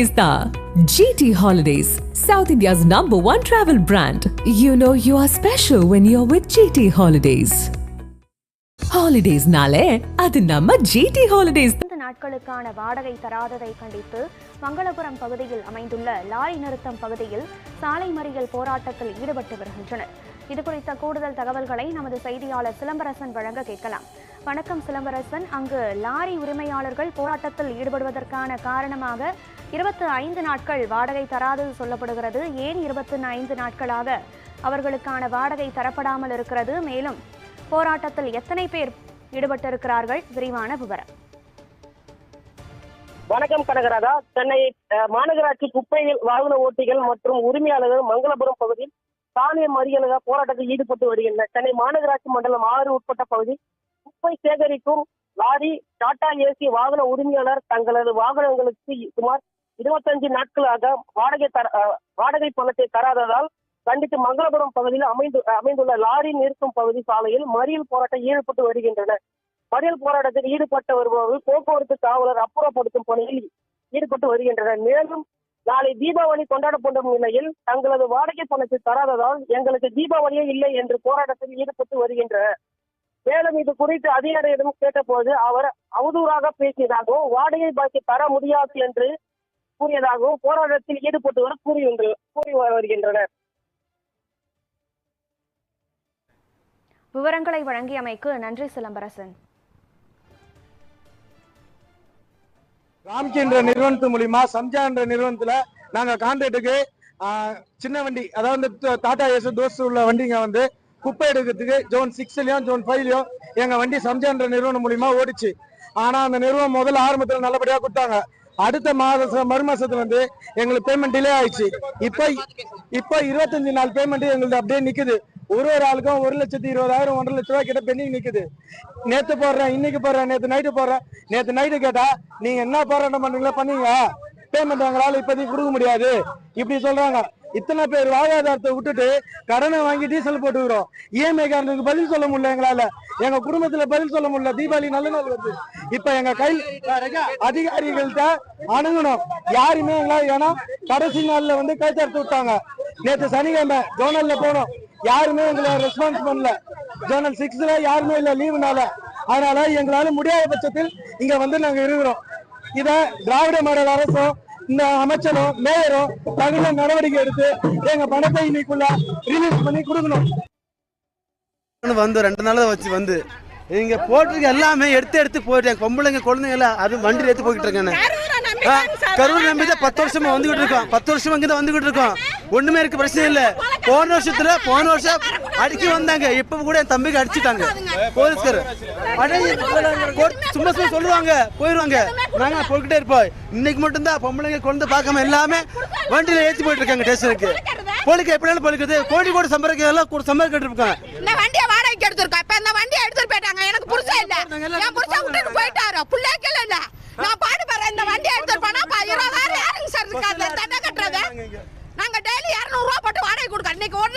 Holidays தான் GT Holidays, South India's number one travel you You know you are special when you're with GT holidays ஹாலிடேஸ்னாலே அது நம்ம GT holidays நாட்களுக்கான வாடகை தராததை கண்டித்து மங்களபுரம் பகுதியில் அமைந்துள்ள லாரி நிறுத்தம் பகுதியில் சாலை மறியல் போராட்டத்தில் ஈடுபட்டு வருகின்றனர். இது குறித்த கூடுதல் தகவல்களை நமது செய்தியாளர் சிலம்பரசன் வழங்க கேட்கலாம். வணக்கம் சிலம்பரசன். அங்கு லாரி உரிமையாளர்கள் போராட்டத்தில் ஈடுபடுவதற்கான காரணமாக இருபத்தி ஐந்து நாட்கள் வாடகை தராதது சொல்லப்படுகிறது. ஏன் இருபத்தி ஐந்து நாட்களாக அவர்களுக்கான வாடகை தரப்படாமல் இருக்கிறது? மேலும் போராட்டத்தில் எத்தனை பேர் ஈடுபட்டிருக்கிறார்கள்? விரிவான விவரம். வணக்கம் கனகராஜா சென்னை அஹ், மாநகராட்சி குப்பையில் வாகன ஓட்டிகள் மற்றும் உரிமையாளர்கள் மங்களபுரம் பகுதியில் சாலை மறியலுக போராட்டத்தில் ஈடுபட்டு வருகின்றனர். சென்னை மாநகராட்சி மண்டலம் ஆறு உட்பட்ட பகுதி குப்பை சேகரிக்கும் லாரி டாடா ஏசி வாகன உரிமையாளர் தங்களது வாகனங்களுக்கு சுமார் இருபத்தஞ்சு நாட்களாக வாடகை தர வாடகை பணத்தை தராததால் கண்டித்து மங்களபுரம் பகுதியில் அமைந்து அமைந்துள்ள லாரி நிறுத்தும் பகுதி சாலையில் மறியல் போராட்டம் ஈடுபட்டு வருகின்றனர் மறியல் போராட்டத்தில் ஈடுபட்டு வருபவர்கள் போக்குவரத்து காவலர் அப்புறப்படுத்தும் பணியில் ஈடுபட்டு வருகின்றனர். மேலும் நாளை தீபாவளி கொண்டாடப்படும் நிலையில் தங்களது வாடகை பணத்தை தராததால் எங்களுக்கு தீபாவளியே இல்லை என்று போராட்டத்தில் ஈடுபட்டு வருகின்றனர். மேலும் இது குறித்து அதிகாரியிடம் கேட்டபோது அவர் அவதூறாக பேசியதாகவும் வாடகை பாக்கி தர முடியாது என்று கூறியதாகவும் போராட்டத்தில் ஈடுபட்டு வர கூறி கூறி வருகின்றனர். விவரங்களை வழங்கியமைக்கு நன்றி சிலம்பரசன். ராம்கி என்ற நிறுவனத்து மூலியமா சம்ஜா என்ற நிறுவனத்துல நாங்க கான்ட்ராக்டுக்கு சின்ன வண்டி அதாவது டாடா ஏஸ் தோஸ் உள்ள வண்டிங்க வந்து குப்பை எடுக்கிறதுக்கு ஜோன் சிக்ஸ்லயும் ஜோன் ஃபைவ்லயும் எங்க வண்டி சம்ஜான்ற நிறுவனம் மூலியமா ஓடிச்சு. ஆனா அந்த நிறுவனம் முதல்ல ஆரம்பத்துல நல்லபடியா கொடுத்தாங்க. அடுத்த மாத மறு மாசத்துல வந்து எங்களுக்கு பேமெண்ட் டிலே ஆயிடுச்சு. இப்ப இப்ப இருபத்தஞ்சு நாள் பேமெண்ட் எங்களுக்கு அப்படியே நிக்குது. ஒரு ஒரு ஆளுக்கும் ஒரு லட்சத்தி இருபதாயிரம் ஒன்றரை லட்ச ரூபாய் கிட்ட பெண்டிங் நிக்குது. நேத்து போடுறேன் இன்னைக்கு போடுறேன் நேத்து நைட்டு போடுறேன். நேத்து நைட்டு கேட்டா நீங்க என்ன போராட்டம் பண்றீங்களா பண்ணீங்க. பேமெண்ட் எங்களால இப்போதைக்கு கொடுக்க முடியாது. இப்படி சொல்றாங்க. இத்தனை பேர் வாழ்வாதாரத்தை விட்டுட்டு கடனை வாங்கி டீசல் போட்டுக்கிறோம். இஎம்ஐ காரனுக்கு பதில் சொல்ல முடியல எங்களால. எங்க குடும்பத்துல பதில் சொல்ல முடியல. தீபாவளி நல்ல நாள் வருது. இப்ப எங்க கையில் அதிகாரிகள்கிட்ட அணுகணும். யாருமே எங்களால ஏன்னா கடைசி நாள்ல வந்து கை தடுத்து விட்டாங்க. நேற்று சனிக்கிழமை ஜோனல்ல போனோம். யாருமே எங்களை ரெஸ்பான்ஸ் பண்ணல. ஜோனல் சிக்ஸ்ல யாருமே இல்ல லீவுனால அதனால எங்களால முடியாத பட்சத்தில் இங்க வந்து நாங்க இருக்கிறோம். இத திராவிட மாடல் அரசும் இந்த அமைச்சரும் மேயரும் தகுந்த நடவடிக்கை எடுத்து எங்க பணத்தை இன்னைக்குள்ள ரிலீஸ் பண்ணி கொடுக்கணும். வந்து ரெண்டு நாள் வச்சு வந்து. இங்க போட்டிருக்க எல்லாமே எடுத்து எடுத்து போயிட்டாங்க பொம்பளைங்க குழந்தைங்க எல்லாம் அது வண்டியில் எடுத்து போய்கிட்டு இருக்காங்க ஆ, கரூர் நம்பி தான் பத்து வருஷமா வந்துகிட்டு இருக்கோம். பத்து வருஷமா இங்க தான் வந்துகிட்டு இருக்கோம். ஒண்ணுமே இருக்கு பிரச்சனை இல்ல. போன வருஷத்துல போன வருஷம் அடிக்க வந்தாங்க. இப்ப கூட என் தம்பிக்கு அடிச்சுட்டாங்க. போலீஸ்கார். சும்மா சும்மா சொல்லுவாங்க. போயிருவாங்க. நாங்க போய்கிட்டே இருப்போம். இன்னைக்கு மட்டும்தான் பொம்பளைங்க குழந்தை பார்க்காம எல்லாமே வண்டியில ஏத்தி போயிட்டு இருக்காங்க ஸ்டேஷனுக்கு. போலிக்க எப்படினாலும் போலிக்கிறது கோடி கோடி சம்பாதிக்க எல்லாம் கூட சம்பாதிக்கிட்டு இருக்காங்க. இந்த வண்டியை வாடகைக்கு எடுத்துருக்கோம் இப்ப இந்த வண்டியை எடுத்துட்டு போயிட்டாங்க. எனக்கு புருஷன் இல்ல. என் புருஷன் விட்டுட்டு போயிட்டாரு. பிள்ளைகள் இல்ல நான் பாடு இந்த வண்டியை எடுத்துட்டு போனா இருபதாயிரம் யாருங்க சார். இருக்காது தண்டை கட்டுறது. நாங்க டெய்லி இருநூறு ரூபா போட்டு வாடகை கொடுக்க இன்னைக்கு ஒரு